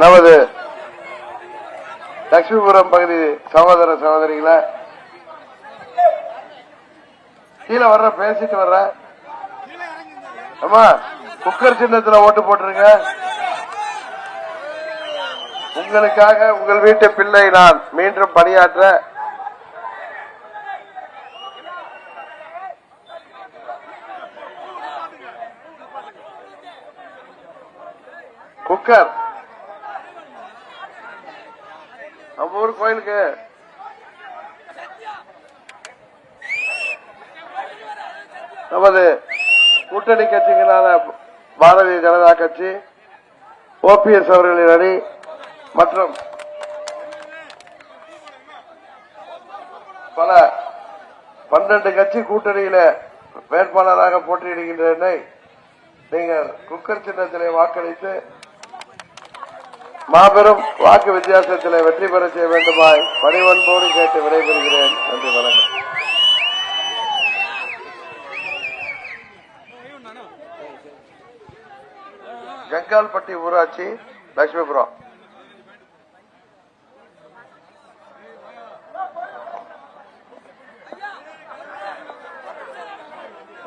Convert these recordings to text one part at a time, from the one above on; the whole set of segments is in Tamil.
நமது லட்சுமிபுரம் பகுதி சகோதர சகோதரிகளை கீழே வர்ற பேசிட்டு வர்ற அம்மா குக்கர் சின்னத்துல ஓட்டு போட்டுருங்க. உங்களுக்காக உங்கள் வீட்டு பிள்ளை நான் மீண்டும் பணியாற்ற குக்கர் நம்ம ஊர் கோயிலுக்கு. நமது கூட்டணி கட்சிகளான பாரதிய ஜனதா கட்சி ஓபிஎஸ் அவர்களின் அணி மற்றும் பல பன்னெண்டு கட்சி கூட்டணியில வேட்பாளராக போட்டியிடுகின்ற என்னை நீங்கள் குக்கர் சின்னத்திலே வாக்களித்து மாபெரும் வாக்கு வித்தியாசத்தில் வெற்றி பெற செய்ய வேண்டுமாய் பணிவன்போடு கேட்டு விடைபெறுகிறேன். நன்றி வணக்கம். கங்கால்பட்டி ஊராட்சி லட்சுமிபுரம்.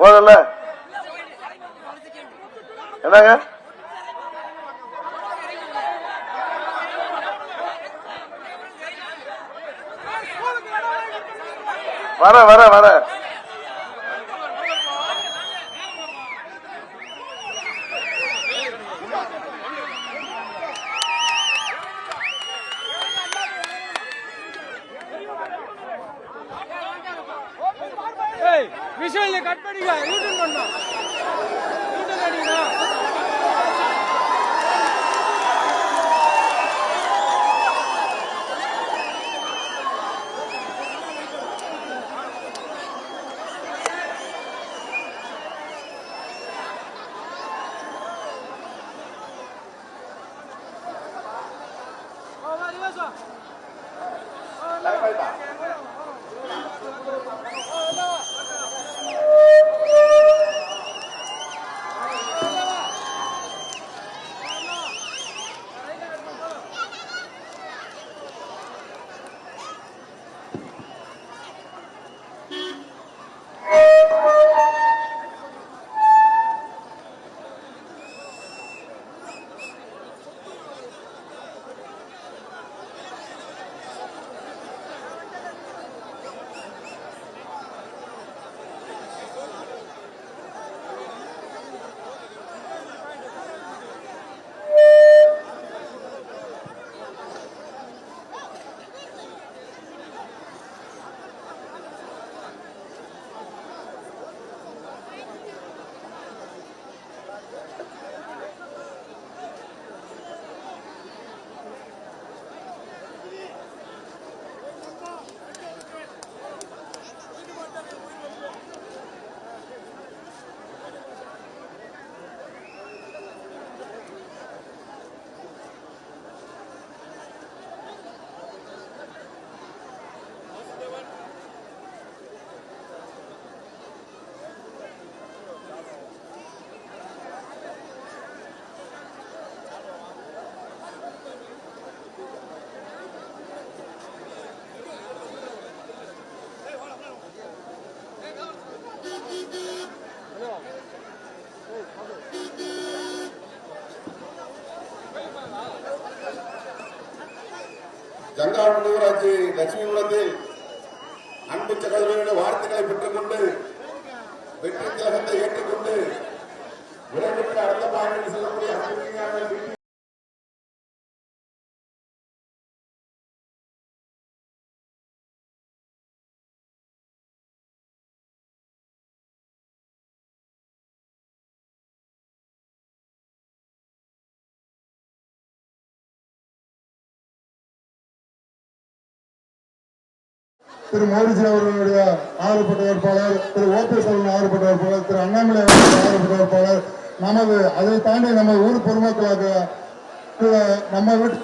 போதல்ல என்னங்க? வர வர வர. விஷயம் கட் பண்ணிக்க யூடியூப் பண்ணோம் கங்காள் கங்காவட்டி லட்சுமி லட்சுமிபுரத்தில் அன்பு சகோதரர்களுடைய வார்த்தைகளை பெற்றுக்கொண்டு வெற்றி திலகத்தை ஏற்றுக்கொண்டு விரைவில் அடுத்த பாடலில் செல்லக்கூடிய திரு மோடிஜி அவர்களுடைய ஆறுபட்ட வேட்பாளர் திரு ஓபிஎஸ் அவர்களின் ஆறுபட்ட வேட்பாளர் திரு அண்ணாமலை அவர்களுடைய ஆறுபட்ட வேட்பாளர் நமது அதை தாண்டி நம்ம ஊர் பொதுமக்களாக நம்ம வீட்டு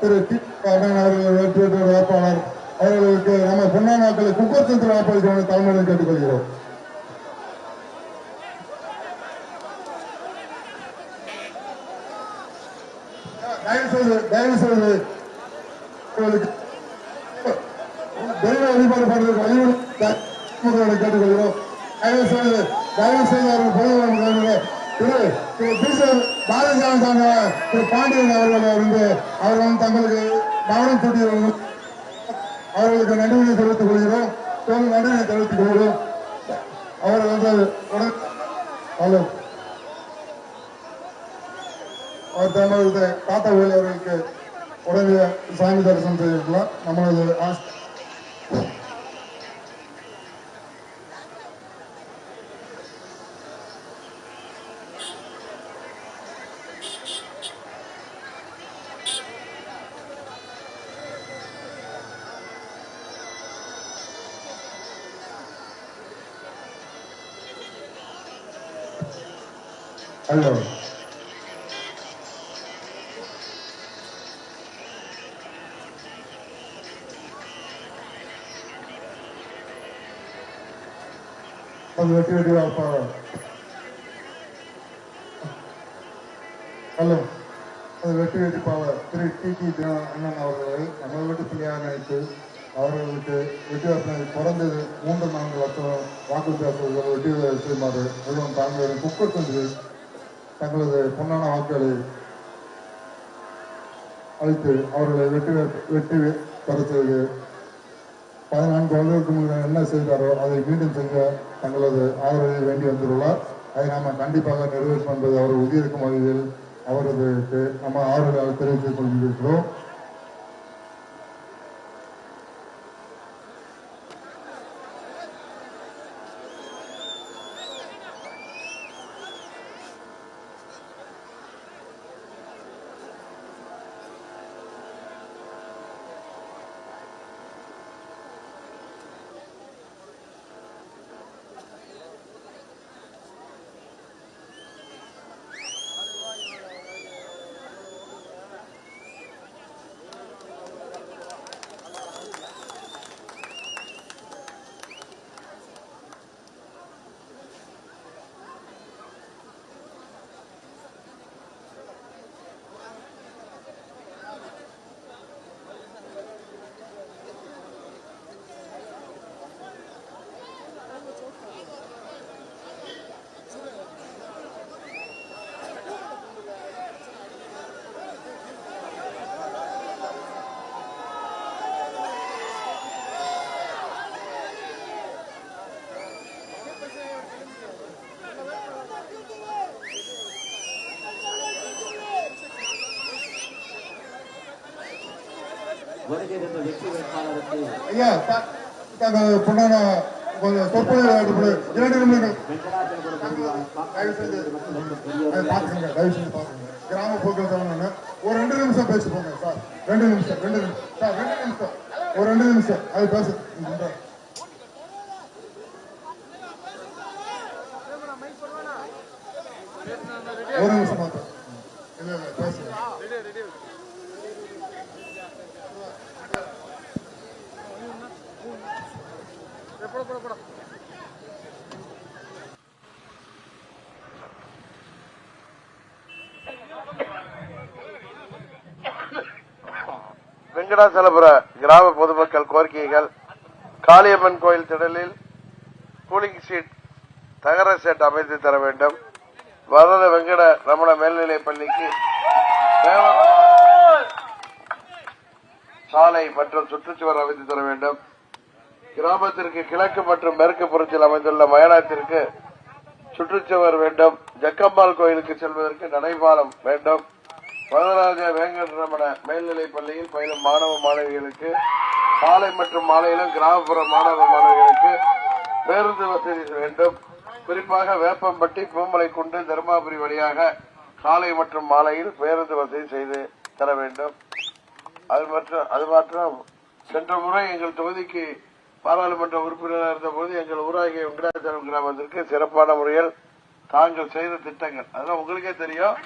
திரு டி அண்ணன் அவர்கள் வெற்றி பெற்ற வேட்பாளர். அவர்களுக்கு நம்ம பொன்னானாக்களை குக்கர் சந்திர வாக்களிக்க தலைமையில் கேட்டுக்கொள்கிறோம். தயவு செய்து தயவு செய்து உங்களுக்கு தெய்வ வழிபாடு பண்ணுறதுக்கு வழிபாடு கேட்டுக்கொள்கிறோம். தயவு செய்து தயவு செய்து அவர்கள் பொதுவாக திரு திரு டீச்சர் திரு பாண்டியன் அவர்கள் வந்து அவர்கள் தங்களுக்கு கவனம் அவர்களுக்கு நன்றியை தெரிவித்துக் கொள்கிறோம். தொடர்ந்து நன்றியை தெரிவித்துக் கொள்கிறோம். அவர் வந்து ஹலோ. அவர் தங்களது தாத்தா வேலு உடனே சாமி தரிசனம் செய்திருக்கலாம் நம்மளது ஆஸ்- ஹலோ. அது வெட்டி வெட்டி வைப்பாங்க ஹலோ. அது வெட்டி வெட்டி பாவ திரு டி டி அண்ணன் அவர்களை நம்ம வீட்டு பிள்ளையாக நினைத்து அவர்களுக்கு வெட்டி பிறந்தது மூன்று நான்கு லட்சம் வாக்கு வித்தியாசங்கள் வெட்டி செய்யுமாறு மிகவும் தாங்க குக்கர் சென்று தங்களது பொன்னான வாக்குகளை அளித்து அவர்களை வெற்றி வெற்றி பெறத்துக்கு பதினான்கு வருடங்களுக்கு முன்னர் என்ன செய்தாரோ அதை மீண்டும் செய்ய தங்களது ஆதரவை வேண்டி வந்துள்ளார். அதை நாம் கண்டிப்பாக நிறைவேற்றும் என்பது அவர் உறுதியிருக்கும் வகையில் அவரது நம்ம ஆதரவை தெரிவித்துக் கொண்டிருக்கிறோம் வருகை வெற்றி வேட்பாளருக்கு ஐயா த- தங்கள் பொன்னான கொஞ்சம் சொற்பொழிவு அடிப்படை இரண்டு நிமிடங்கள். வெங்கடாச்சலபுரம் தயவு செய்து பார்த்துக்கங்க தயவு செய்து பார்த்துக்கங்க. கிராம போக்குவரத்து ஒரு ரெண்டு நிமிஷம் பேசி போங்க சார். ரெண்டு நிமிஷம் ரெண்டு நிமிஷம். சார் ரெண்டு நிமிஷம். ஒரு ரெண்டு நிமிஷம். அது பேசு. ஒரு நிமிஷம் மாத்திரம் இல்லை இல்லை பேசுங்க. வெங்கடாசலபுர கிராம பொதுமக்கள் கோரிக்கைகள். காளியம்மன் கோயில் திடலில் கூலிங் சீட் தகர செட் அமைத்து தர வேண்டும். வரத வெங்கட ரமண மேல்நிலைப் பள்ளிக்கு சாலை மற்றும் சுற்றுச்சுவர் அமைத்து தர வேண்டும். கிராமத்திற்கு கிழக்கு மற்றும் மேற்கு புறத்தில் அமைந்துள்ள மயானத்திற்கு சுற்றுச்சுவர் வேண்டும். ஜக்கம்பால் கோயிலுக்கு செல்வதற்கு நடைபாலம் வேண்டும். வரதராஜ வேங்கடரமண மேல்நிலைப் பள்ளியில் பயிலும் மாணவ மாணவிகளுக்கு காலை மற்றும் மாலையிலும் கிராமப்புற மாணவ மாணவிகளுக்கு பேருந்து வசதி வேண்டும். குறிப்பாக வேப்பம்பட்டி பூமலைக்குண்டு தருமாபுரி வழியாக காலை மற்றும் மாலையில் பேருந்து வசதி செய்து தர வேண்டும். அது மற்றும் அது மாற்றம் சென்ற முறை எங்கள் தொகுதிக்கு பாராளுமன்ற உறுப்பினராக இருந்தபோது எங்கள் ஊராகிய வெங்கடாச்சலம் கிராமத்திற்கு சிறப்பான முறையில் தாங்கள் செய்த திட்டங்கள். அதெல்லாம் உங்களுக்கே தெரியும்.